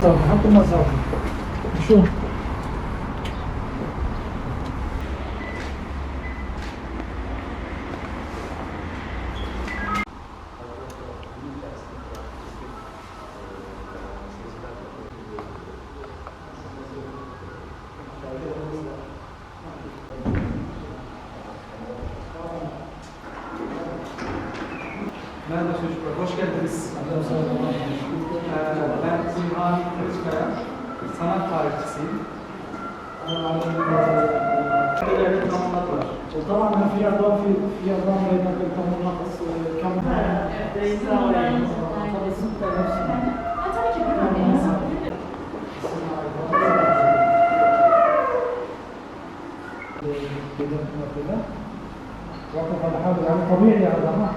자, 한 번만 사고. 쉬워. Merhaba çocuklar, hoş geldiniz. Adamsız adamlar. Mali Kılıçkaya, sanat tarihçisiyim. Belirli tanımlar var. وطبعا في اضافه في اضافه بينك انت مناقص كم وقف الحمل طبيعي يا جماعة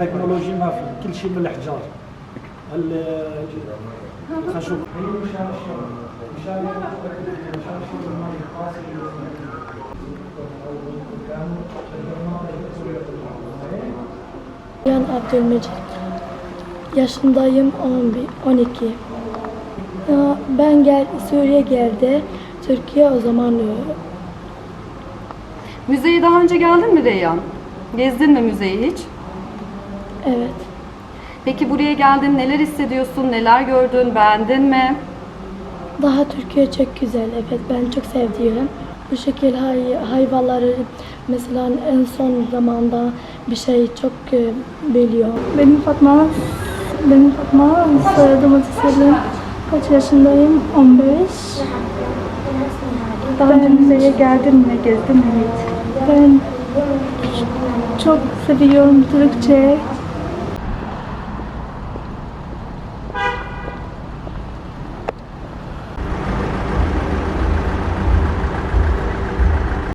تكنولوجي ما في كل شيء من الحجار ال- الخشب هي مشان الشغل مشان مشان الشغل المالي الخاص Ben Abdülmecit. Yaşındayım 11, 12. Ya, Ben gel Suriye geldi. Türkiye o zaman e, Müzeye daha önce geldin mi Reyhan? Gezdin mi müzeyi hiç? evet. Peki buraya geldin neler hissediyorsun, neler gördün, beğendin mi? Daha Türkiye çok güzel. Evet ben çok sevdiğim. Bu şekil hay, hayvanları mesela en son zamanda bir şey çok e, biliyor. Benim Fatma, benim Fatma, soyadım Azize'nin kaç yaşındayım? 15. Daha önce müzeye geldin mi, gezdin mi hiç? Ben çok seviyorum Türkçe,